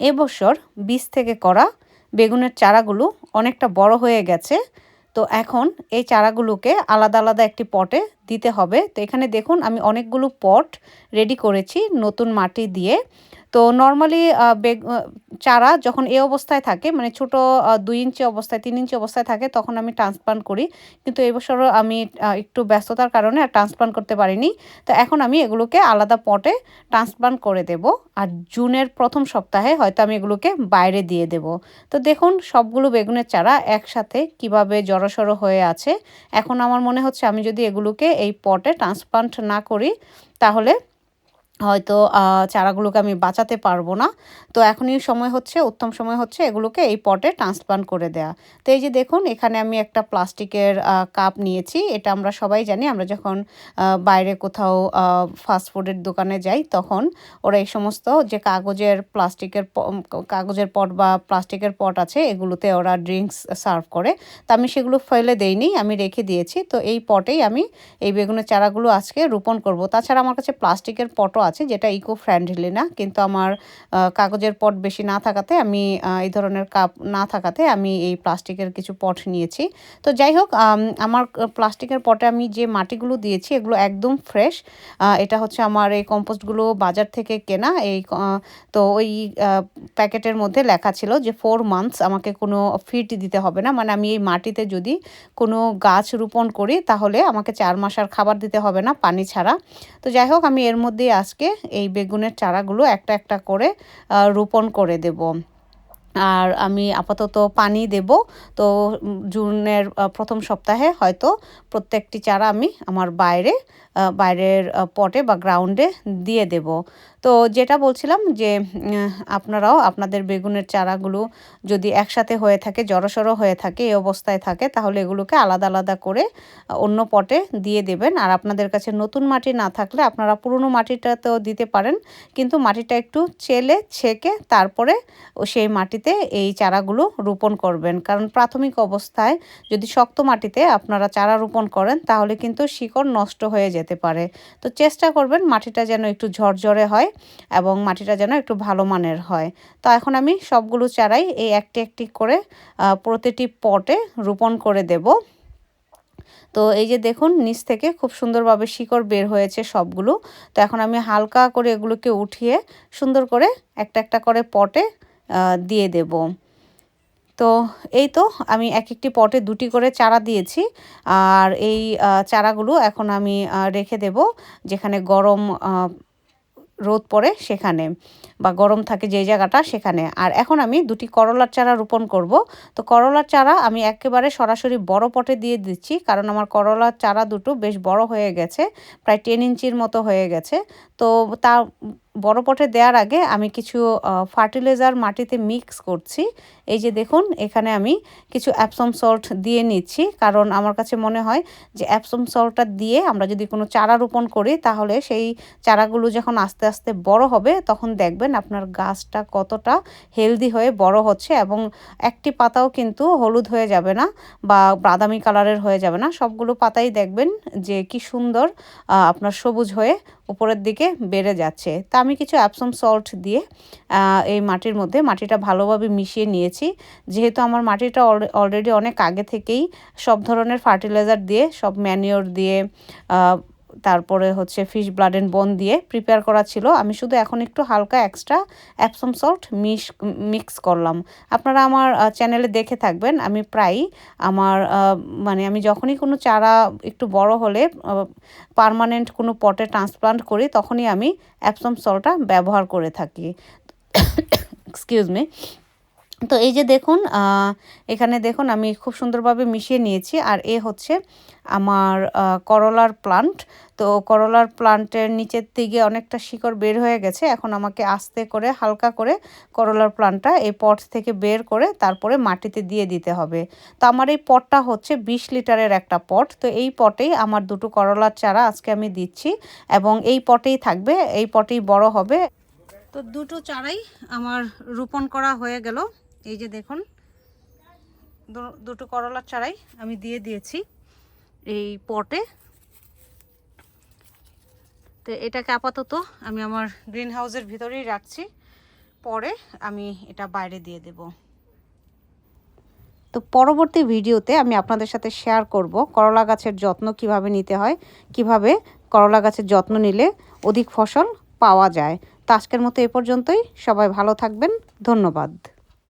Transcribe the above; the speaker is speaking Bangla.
এবছর বীজ থেকে করা বেগুনের চারাগুলো অনেকটা বড় হয়ে গেছে। তো এখন এই চারাগুলোকে আলাদা আলাদা একটি পটে দিতে হবে। তো এখানে দেখুন, আমি অনেকগুলো পট রেডি করেছি নতুন মাটি দিয়ে। তো নর্মালি চারা যখন এ অবস্থায় থাকে মানে ছোট দুই ইঞ্চি অবস্থায়, তিন ইঞ্চি অবস্থায় থাকে, তখন আমি ট্রান্সপ্লান্ট করি। কিন্তু এবছরও আমি একটু ব্যস্ততার কারণে আর ট্রান্সপ্লান্ট করতে পারিনি। তো এখন আমি এগুলোকে আলাদা পটে ট্রান্সপ্লান্ট করে দেব। আর জুনের প্রথম সপ্তাহে হয়তো আমি এগুলোকে বাইরে দিয়ে দেব। তো দেখুন, সবগুলো বেগুনের চারা একসাথে কীভাবে জড়সড়ো হয়ে আছে। এখন আমার মনে হচ্ছে আমি যদি এগুলোকে এই পটে ট্রান্সপ্লান্ট না করি, তাহলে হয়তো চারাগুলোকে আমি বাঁচাতে পারব না। তো এখনই সময় হচ্ছে, উত্তম সময় হচ্ছে এগুলোকে এই পটে ট্রান্সপ্লান্ট করে দেয়া। তো এই যে দেখুন, এখানে আমি একটা প্লাস্টিকের কাপ নিয়েছি। এটা আমরা সবাই জানি, আমরা যখন বাইরে কোথাও ফাস্টফুডের দোকানে যাই, তখন ওরা এই সমস্ত যে কাগজের প্লাস্টিকের কাগজের পট বা প্লাস্টিকের পট আছে, এগুলোতে ওরা ড্রিঙ্কস সার্ভ করে। তো আমি সেগুলো ফেলে দেইনি, আমি রেখে দিয়েছি। তো এই পটেই আমি এই বেগুনের চারাগুলো আজকে রোপণ করব। তাছাড়া আমার কাছে প্লাস্টিকের পটও আছে, যেটা ইকো ফ্রেন্ডলি না। কিন্তু আমার কাগজের পট বেশি না থাকাতে আমি এই ধরনের কাপ না থাকাতে আমি এই প্লাস্টিকের কিছু পট নিয়েছি। তো যাই হোক আমার প্লাস্টিকের পটে আমি যে মাটিগুলো দিয়েছি, এগুলো একদম ফ্রেশ এটা হচ্ছে আমার এই কম্পোস্টগুলো বাজার থেকে কেনা। এই তো ওই প্যাকেটের মধ্যে লেখা ছিল যে ফোর মান্থস আমাকে কোনো ফিট দিতে হবে না। মানে আমি এই মাটিতে যদি কোনো গাছ রোপণ করি, তাহলে আমাকে চার মাস আর খাবার দিতে হবে না, পানি ছাড়া। তো যাই হোক, আমি এর মধ্যেই আজকে এই বেগুনের চারাগুলো একটা একটা করে রোপণ করে দেব। আর আমি আপাতত পানি দেব। তো জুনের প্রথম সপ্তাহে হয়তো প্রত্যেকটি চারা আমি আমার বাইরে বাইরের পটে বা গ্রাউন্ডে দিয়ে দেব। তো, যেটা বলছিলাম যে আপনারাও আপনাদের বেগুনের চারাগুলো যদি একসাথে হয়ে থাকে, জড়সড়ো হয়ে থাকে, এই অবস্থায় থাকে, তাহলে এগুলোকে আলাদা আলাদা করে অন্য পটে দিয়ে দেবেন। আর আপনাদের কাছে নতুন মাটি না থাকলে আপনারা পুরনো মাটিটাতেও দিতে পারেন। কিন্তু মাটিটা একটু চেলে, ছেঁকে তারপরে সেই মাটিতে এই চারাগুলো রোপণ করবেন। কারণ প্রাথমিক অবস্থায় যদি শক্ত মাটিতে আপনারা চারা রোপণ করেন, তাহলে কিন্তু শিকড় নষ্ট হয়ে যেতে পারে। তো চেষ্টা করবেন মাটিটা যেন একটু ঝরঝরে হয় এবং মাটিটা যেন একটু ভালো মানের হয়। তো এখন আমি সবগুলো চারাই এই একটি একটি করে প্রতিটি পটে রোপণ করে দেব। তো এই যে দেখুন, নিচ থেকে খুব সুন্দরভাবে শিকড় বের হয়েছে সবগুলো। তো এখন আমি হালকা করে এগুলোকে উঠিয়ে সুন্দর করে একটা একটা করে পটে দিয়ে দেব। তো এই তো আমি এক একটি পটে দুটি করে চারা দিয়েছি। আর এই চারাগুলো এখন আমি রেখে দেব যেখানে গরম রোদ পড়ে সেখানে বা গরম থাকে যে জায়গাটা সেখানে। আর এখন আমি দুটি করলার চারা রোপণ করব। তো করলার চারা আমি একেবারে সরাসরি বড় পটে দিয়ে দিচ্ছি কারণ আমার করলার চারা দুটো বেশ বড় হয়ে গেছে, প্রায় টেন ইঞ্চির মতো হয়ে গেছে। তো তা বড় পটে দেওয়ার আগে আমি কিছু ফার্টিলাইজার মাটিতে মিক্স করছি। এই যে দেখুন, এখানে আমি কিছু অ্যাপসম সল্ট দিয়ে নিচ্ছি। কারণ আমার কাছে মনে হয় যে অ্যাপসম সল্টটা দিয়ে আমরা যদি কোনো চারা রোপণ করি, তাহলে সেই চারাগুলো যখন আস্তে আস্তে বড় হবে, তখন দেখবেন আপনার গাছটা কতটা হেলদি হয়ে বড় হচ্ছে এবং একটি পাতাও কিন্তু হলুদ হয়ে যাবে না বা বাদামি কালারের হয়ে যাবে না। সবগুলো পাতাই দেখবেন যে কি সুন্দর আপনার সবুজ হয়ে উপরের দিকে বেড়ে যাচ্ছে। তা আমি কিছু অ্যাপসম সল্ট দিয়ে এই মাটির মধ্যে মাটিটা ভালোভাবে মিশিয়ে নিয়েছি। যেহেতু আমার মাটিটা অলরেডি অনেক আগে থেকেই সব ধরনের ফার্টিলাইজার দিয়ে, সব ম্যানিওর দিয়ে তারপরে হচ্ছে ফিশ ব্লাড অ্যান্ড বোন দিয়ে প্রিপেয়ার করা ছিল। আমি শুধু এখন একটু হালকা এক্সট্রা অ্যাপসম সল্ট মিশ মিক্স করলাম। আপনারা আমার চ্যানেলে দেখে থাকবেন। আমি প্রায়ই আমার মানে আমি যখনই কোনো চারা একটু বড় হলে পারমানেন্ট কোনো পটে ট্রান্সপ্লান্ট করি, তখনই আমি অ্যাপসম সল্টটা ব্যবহার করে থাকি। এক্সকিউজ মি তো এই যে দেখুন এখানে দেখুন আমি খুব সুন্দরভাবে মিশিয়ে নিয়েছি। আর এ হচ্ছে আমার করলার প্লান্ট তো করলার প্লান্টের নিচের দিকে অনেকটা শিকড় বের হয়ে গেছে। এখন আমাকে আস্তে করে, হালকা করে করলার প্লান্টটা এই পট থেকে বের করে তারপরে মাটিতে দিয়ে দিতে হবে। তো আমার এই পটটা হচ্ছে ২০ লিটারের একটা পট তো এই পটেই আমার দুটো করলার চারা আজকে আমি দিচ্ছি এবং এই পটেই থাকবে, এই পটেই বড় হবে। তো দুটো চারাই আমার রোপণ করা হয়ে গেল। এই যে দেখুন দুটো করলার চারাই আমি দিয়ে দিয়েছি এই পটে। তো এটাকে আপাতত আমি আমার গ্রিন হাউসের ভিতরেই রাখছি। পরে আমি এটা বাইরে দিয়ে দেব। তো পরবর্তী ভিডিওতে আমি আপনাদের সাথে শেয়ার করব করলা গাছের যত্ন কীভাবে নিতে হয়, কীভাবে করলা গাছের যত্ন নিলে অধিক ফসল পাওয়া যায়। তো আজকের মতো এ পর্যন্তই। সবাই ভালো থাকবেন। ধন্যবাদ।